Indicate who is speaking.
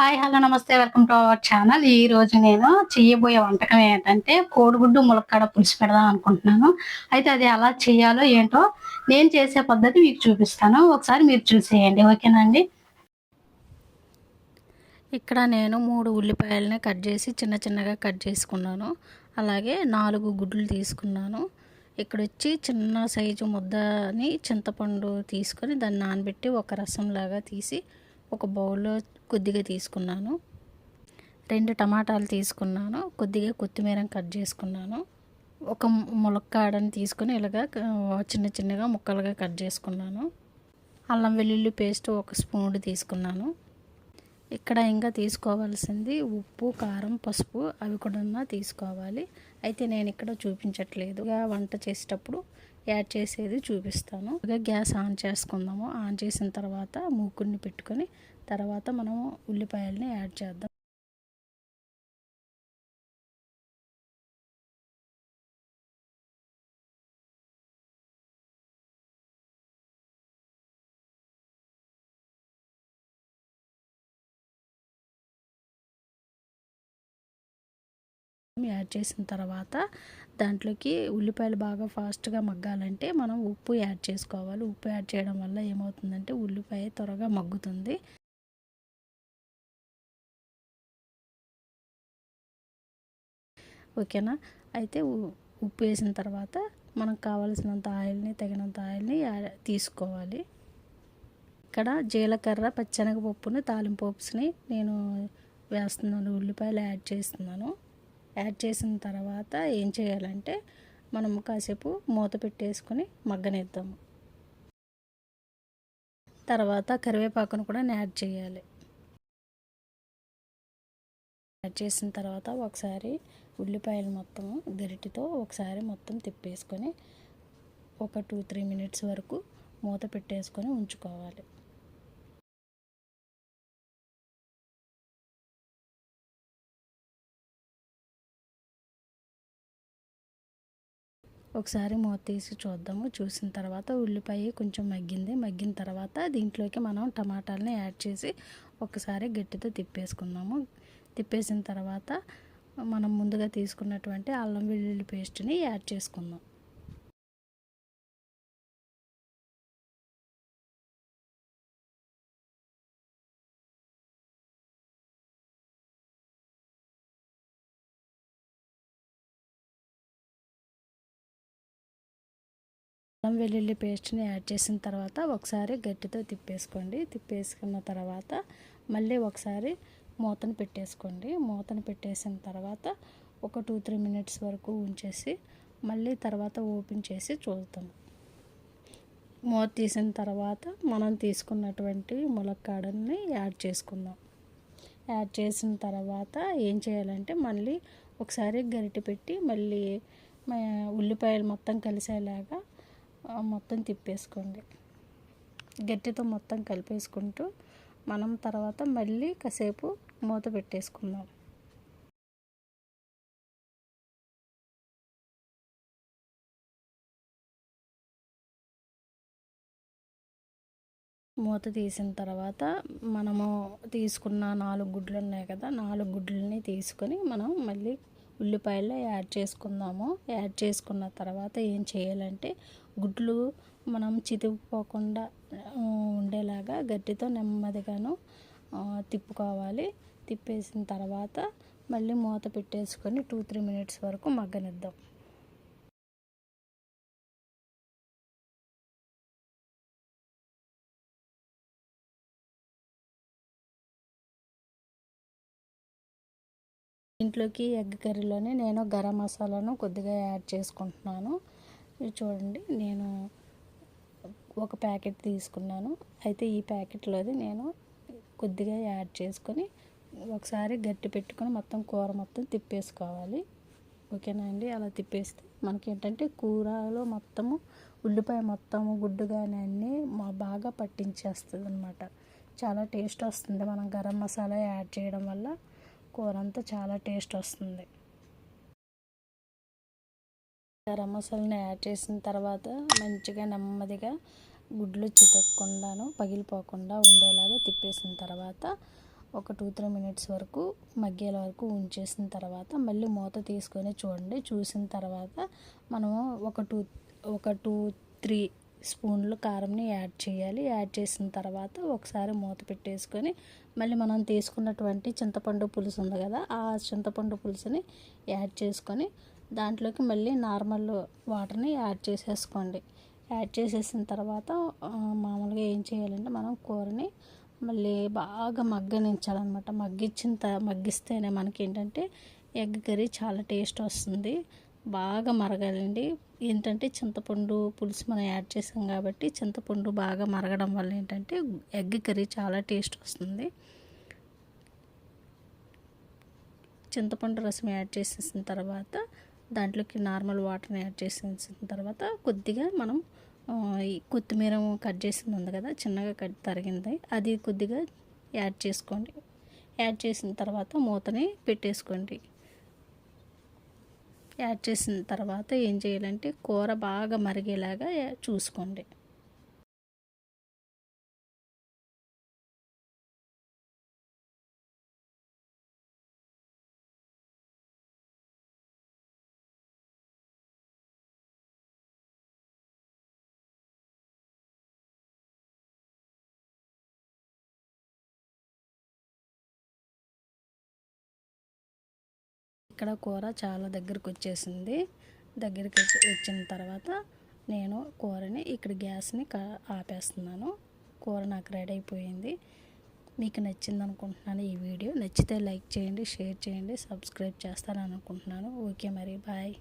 Speaker 1: Hi hello నమస్తే. Welcome to our channel. ఈ రోజు నేను చేయబోయే వంటకం ఏంటంటే కోడిగుడ్డు ములక్కాడ పులుసు పెడదాం అనుకుంటున్నాను. అయితే అది ఎలా చేయాలో ఏంటో నేను చేసే పద్ధతి మీకు చూపిస్తాను. ఒకసారి మీరు చూసేయండి. ఓకేనండి
Speaker 2: ఇక్కడ నేను మూడు ఉల్లిపాయలని కట్ చేసి చిన్న చిన్నగా కట్ చేసుకున్నాను. అలాగే నాలుగు గుడ్లు తీసుకున్నాను. ఇక్కడ వచ్చి చిన్న సైజు ముద్దని చింతపండు తీసుకొని దాన్ని నానబెట్టి ఒక రసంలాగా తీసి ఒక బౌల్లో కొద్దిగా తీసుకున్నాను. రెండు టమాటాలు తీసుకున్నాను. కొద్దిగా కొత్తిమీర కట్ చేసుకున్నాను. ఒక ములక్కాడని తీసుకొని ఇలాగా చిన్న చిన్నగా ముక్కలుగా కట్ చేసుకున్నాను. అల్లం వెల్లుల్లి పేస్ట్ ఒక స్పూన్ తీసుకున్నాను. ఇక్కడ ఇంకా తీసుకోవాల్సింది ఉప్పు కారం పసుపు అవి కూడా తీసుకోవాలి. అయితే నేను ఇక్కడ చూపించట్లేదు. వంట చేసేటప్పుడు యాడ్ చేసేది చూపిస్తాను. గ్యాస్ ఆన్ చేసుకుందాము. ఆన్ చేసిన తర్వాత మూకుడిని పెట్టుకొని తర్వాత మనము ఉల్లిపాయలని యాడ్ చేద్దాం. యాడ్ చేసిన తర్వాత దాంట్లోకి ఉల్లిపాయలు బాగా ఫాస్ట్గా మగ్గాలంటే మనం ఉప్పు యాడ్ చేసుకోవాలి. ఉప్పు యాడ్ చేయడం వల్ల ఏమవుతుందంటే ఉల్లిపాయ త్వరగా మగ్గుతుంది. ఓకేనా? అయితే ఉప్పు వేసిన తర్వాత మనకు కావలసినంత ఆయిల్ని తగినంత ఆయిల్ని తీసుకోవాలి. ఇక్కడ జీలకర్ర పచ్చెనగపప్పుని తాలింపోప్స్ని నేను వేస్తున్నాను. ఉల్లిపాయలు యాడ్ చేస్తున్నాను. యాడ్ చేసిన తర్వాత ఏం చేయాలంటే మనం కాసేపు మూత పెట్టేసుకొని మగ్గనిద్దాము. తర్వాత కరివేపాకును కూడా యాడ్ చేయాలి. యాడ్ చేసిన తర్వాత ఒకసారి ఉల్లిపాయలు మొత్తం గరిటితో ఒకసారి మొత్తం తిప్పేసుకొని ఒక టూ త్రీ మినిట్స్ వరకు మూత పెట్టేసుకొని ఉంచుకోవాలి. ఒకసారి మూత తీసి చూద్దాము. చూసిన తర్వాత ఉల్లిపాయ కొంచెం మగ్గింది. మగ్గిన తర్వాత దీంట్లోకి మనం టమాటాలని యాడ్ చేసి ఒకసారి గట్టితో తిప్పేసుకుందాము. తిప్పేసిన తర్వాత మనం ముందుగా తీసుకున్నటువంటి అల్లం వెల్లుల్లి పేస్ట్ని యాడ్ చేసుకుందాం. అల్లం వెల్లుల్లి పేస్ట్ని యాడ్ చేసిన తర్వాత ఒకసారి గట్టితో తిప్పేసుకోండి. తిప్పేసుకున్న తర్వాత మళ్ళీ ఒకసారి మూతను పెట్టేసుకోండి. మూతను పెట్టేసిన తర్వాత ఒక టూ త్రీ మినిట్స్ వరకు ఉంచేసి మళ్ళీ తర్వాత ఓపెన్ చేసి చూద్దాం మూత తీసిన తర్వాత మనం తీసుకున్నటువంటి ములక్కాడని యాడ్ చేసుకుందాం. యాడ్ చేసిన తర్వాత ఏం చేయాలంటే మళ్ళీ ఒకసారి గరిటె పెట్టి మళ్ళీ ఉల్లిపాయలు మొత్తం కలిసేలాగా మొత్తం తిప్పేసుకోండి. గట్టితో మొత్తం కలిపేసుకుంటూ మనం తర్వాత మళ్ళీ కాసేపు మూత పెట్టేసుకుందాం. మూత తీసిన తర్వాత మనము తీసుకున్న నాలుగు గుడ్లు ఉన్నాయి కదా నాలుగు గుడ్లని తీసుకొని మనం మళ్ళీ ఉల్లిపాయలు యాడ్ చేసుకుందాము. యాడ్ చేసుకున్న తర్వాత ఏం చేయాలంటే గుడ్లు మనం చితికిపోకుండా ఉండేలాగా గట్టితో నెమ్మదిగాను తిప్పుకోవాలి తిప్పేసిన తర్వాత మళ్ళీ మూత పెట్టేసుకొని టూ త్రీ మినిట్స్ వరకు మగ్గనిద్దాం. ఇంట్లోకి ఎగ్ కర్రీలోనే నేను గరం మసాలాను కొద్దిగా యాడ్ చేసుకుంటున్నాను. ఇది చూడండి నేను ఒక ప్యాకెట్ తీసుకున్నాను. అయితే ఈ ప్యాకెట్లోది నేను కొద్దిగా యాడ్ చేసుకొని ఒకసారి గట్టి పెట్టుకొని మొత్తం కూర మొత్తం తిప్పేసుకోవాలి. ఓకేనా అండి? అలా తిప్పేస్తే మనకి ఏంటంటే కూరలో మొత్తము ఉల్లిపాయ మొత్తము గుడ్డు కానీ అన్నీ మా బాగా పట్టించేస్తుంది అనమాట చాలా టేస్ట్ వస్తుంది మనం గరం మసాలా యాడ్ చేయడం వల్ల. కూర అంతా చాలా టేస్ట్ వస్తుంది. గరం మసాలాని యాడ్ చేసిన తర్వాత మంచిగా నెమ్మదిగా గుడ్లు చితక్కుండాను పగిలిపోకుండా ఉండేలాగా తిప్పేసిన తర్వాత ఒక టూ త్రీ మినిట్స్ వరకు మగ్గేల వరకు ఉంచేసిన తర్వాత మళ్ళీ మూత తీసుకొని చూడండి. చూసిన తర్వాత మనము ఒక టూ ఒక టూ త్రీ స్పూన్లు కారంని యాడ్ చేయాలి. యాడ్ చేసిన తర్వాత ఒకసారి మూత పెట్టేసుకొని మళ్ళీ మనం తీసుకున్నటువంటి చింతపండు పులుసు ఉంది కదా ఆ చింతపండు పులుసుని యాడ్ చేసుకొని దాంట్లోకి మళ్ళీ నార్మల్ వాటర్ని యాడ్ చేసేసుకోండి. యాడ్ చేసేసిన తర్వాత మామూలుగా ఏం చేయాలంటే మనం కూరని మళ్ళీ బాగా మగ్గనించాలన్నమాట. మగ్గించిన త మగ్గిస్తేనే మనకి ఏంటంటే ఎగ్ కర్రీ చాలా టేస్ట్ వస్తుంది. బాగా మరగాలండి. ఏంటంటే చింతపండు పులుసు మనం యాడ్ చేసాం కాబట్టి చింతపండు బాగా మరగడం వల్ల ఏంటంటే ఎగ్ కర్రీ చాలా టేస్ట్ వస్తుంది. చింతపండు రసం యాడ్ చేసేసిన తర్వాత దాంట్లోకి నార్మల్ వాటర్ని యాడ్ చేసేసిన తర్వాత కొద్దిగా మనం ఈ కొత్తిమీర కట్ చేసింది ఉంది కదా చిన్నగా కట్ తరిగింది. అది కొద్దిగా యాడ్ చేసుకోండి. యాడ్ చేసిన తర్వాత మూతని పెట్టేసుకోండి. యాడ్ చేసిన తర్వాత ఏం చేయాలంటే కూర బాగా మరిగేలాగా చూసుకోండి. ఇక్కడ కూర చాలా దగ్గరికి వచ్చేసింది దగ్గరికి వచ్చి- వచ్చిన తర్వాత నేను కూరని ఇక్కడ గ్యాస్ని ఆపేస్తున్నాను. కూర నాకు రెడీ అయిపోయింది. మీకు నచ్చింది అనుకుంటున్నాను ఈ వీడియో. నచ్చితే లైక్ చేయండి షేర్ చేయండి సబ్స్క్రైబ్ చేస్తారని అనుకుంటున్నాను ఓకే మరి బాయ్.